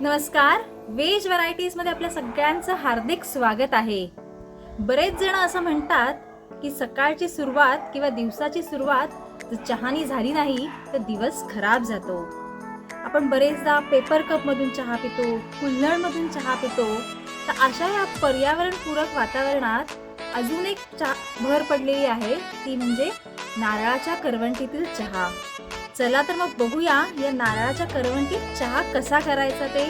नमस्कार. वेज व्हरायटीजमध्ये आपल्या सगळ्यांचं हार्दिक स्वागत आहे. बरेच जण असं म्हणतात की सकाळची सुरुवात किंवा दिवसाची सुरुवात जर चहानी झाली नाही तर दिवस खराब जातो. आपण बरेचदा पेपर कप मधून चहा पितो कुल्हडमधून चहा पितो तर अशा या पर्यावरणपूरक वातावरणात अजून एक चा भर पडलेली आहे ती म्हणजे नारळाच्या करवंटीतील चहा. चला तर मग बघूया या नारळाच्या करवंटीत चहा कसा करायचा ते.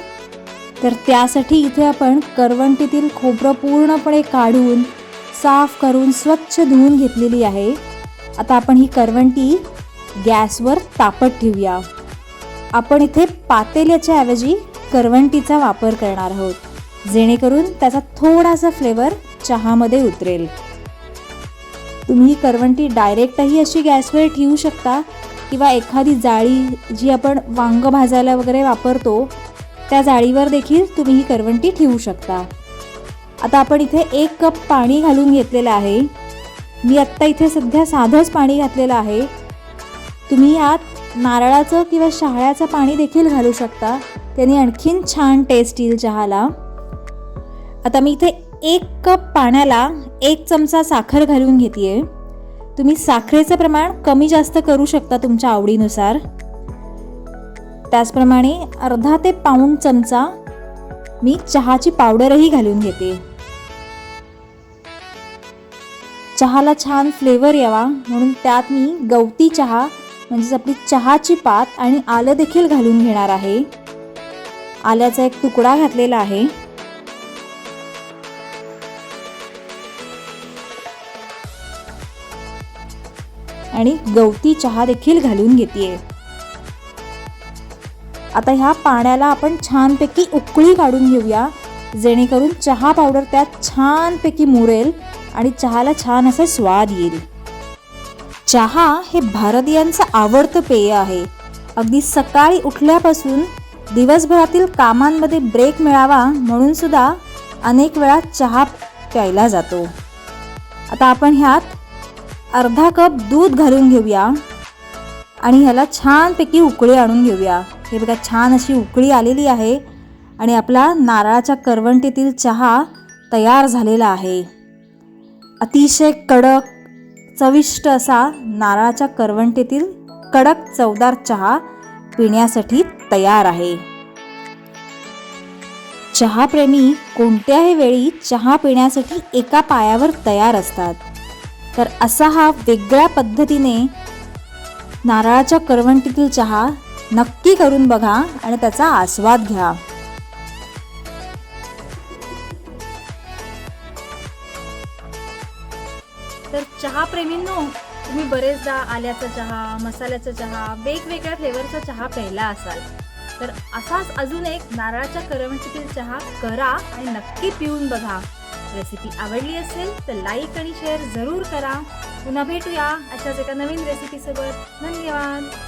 तर त्यासाठी इथे आपण करवंटीतील खोबरं पूर्णपणे काढून साफ करून स्वच्छ धुवून घेतलेली आहे. आता आपण ही करवंटी गॅसवर तापत ठेवूया. आपण इथे पातेल्याच्या ऐवजी करवंटीचा वापर करणार आहोत जेणेकरून त्याचा थोडासा फ्लेवर चहामध्ये उतरेल. तुम्ही ही करवंटी डायरेक्टही अशी गॅसवर ठेवू शकता किंवा एखादी जाळी जी आपण वांग भाजायला वगैरे वापरतो त्या जाळीवर देखील तुम्ही ही करवंटी ठेवू शकता. आता आपण इथे एक कप पाणी घालून घेतलेलं आहे. मी आत्ता इथे सध्या साधंच पाणी घातलेलं आहे. तुम्ही यात नारळाचं किंवा शहाळ्याचं पाणी देखील घालू शकता. त्याने आणखीन छान टेस्ट येईल चहाला. आता मी इथे एक कप पाण्याला एक चमचा साखर घालून घेते आहे तुम्ही साखरेचं प्रमाण कमी जास्त करू शकता तुमच्या आवडीनुसार. त्याचप्रमाणे अर्धा ते पाऊण चमचा मी चहाची पावडरही घालून घेते. चहाला छान फ्लेवर यावा म्हणून त्यात मी गवती चहा म्हणजेच आपली चहाची पात आणि आलं देखील घालून घेणार आहे. आल्याचा एक तुकडा घातलेला आहे. आणि गवती चहा देखील घालून घेते आता ह्या पाण्याला आपण छानपैकी उकळी काढून घेऊया. जेणेकरून चहा पावडर त्यात छानपैकी मुरेल आणि चहाला छान असा स्वाद येईल. चहा हे भारतीयांचं आवडतं पेय आहे. अगदी सकाळी उठल्यापासून दिवसभरातील कामांमध्ये ब्रेक मिळावा म्हणून सुद्धा अनेक वेळा चहा प्यायला जातो. आता आपण ह्यात अर्धा कप दूध घालून घेऊया. आणि ह्याला छानपैकी उकळी आणून घेऊया. हे बघा छान अशी उकळी आलेली आहे. आणि आपला नारळाच्या करवंटीतील चहा तयार झालेला आहे. अतिशय कडक चविष्ट असा नारळाच्या करवंटीतील कडक चवदार चहा पिण्यासाठी तयार आहे. चहाप्रेमी कोणत्याही वेळी चहा पिण्यासाठी एका पायावर तयार असतात. तर असा हा वेगळ्या पद्धतीने नारळाच्या करवंटीतील चहा नक्की करून बघा आणि त्याचा आस्वाद घ्या. तर चहा प्रेमींनो तुम्ही बरेचदा आल्याचा चहा मसाल्याचा चहा वेगवेगळ्या फ्लेवरचा चहा प्यायला असाल. तर असाच अजून एक नारळाच्या करवंटीतील चहा करा आणि नक्की पिऊन बघा. रेसिपी आवडली असेल तर लाईक आणि शेअर जरूर करा. पुन्हा भेटूया अशाच एका नवीन रेसिपीसोबत धन्यवाद.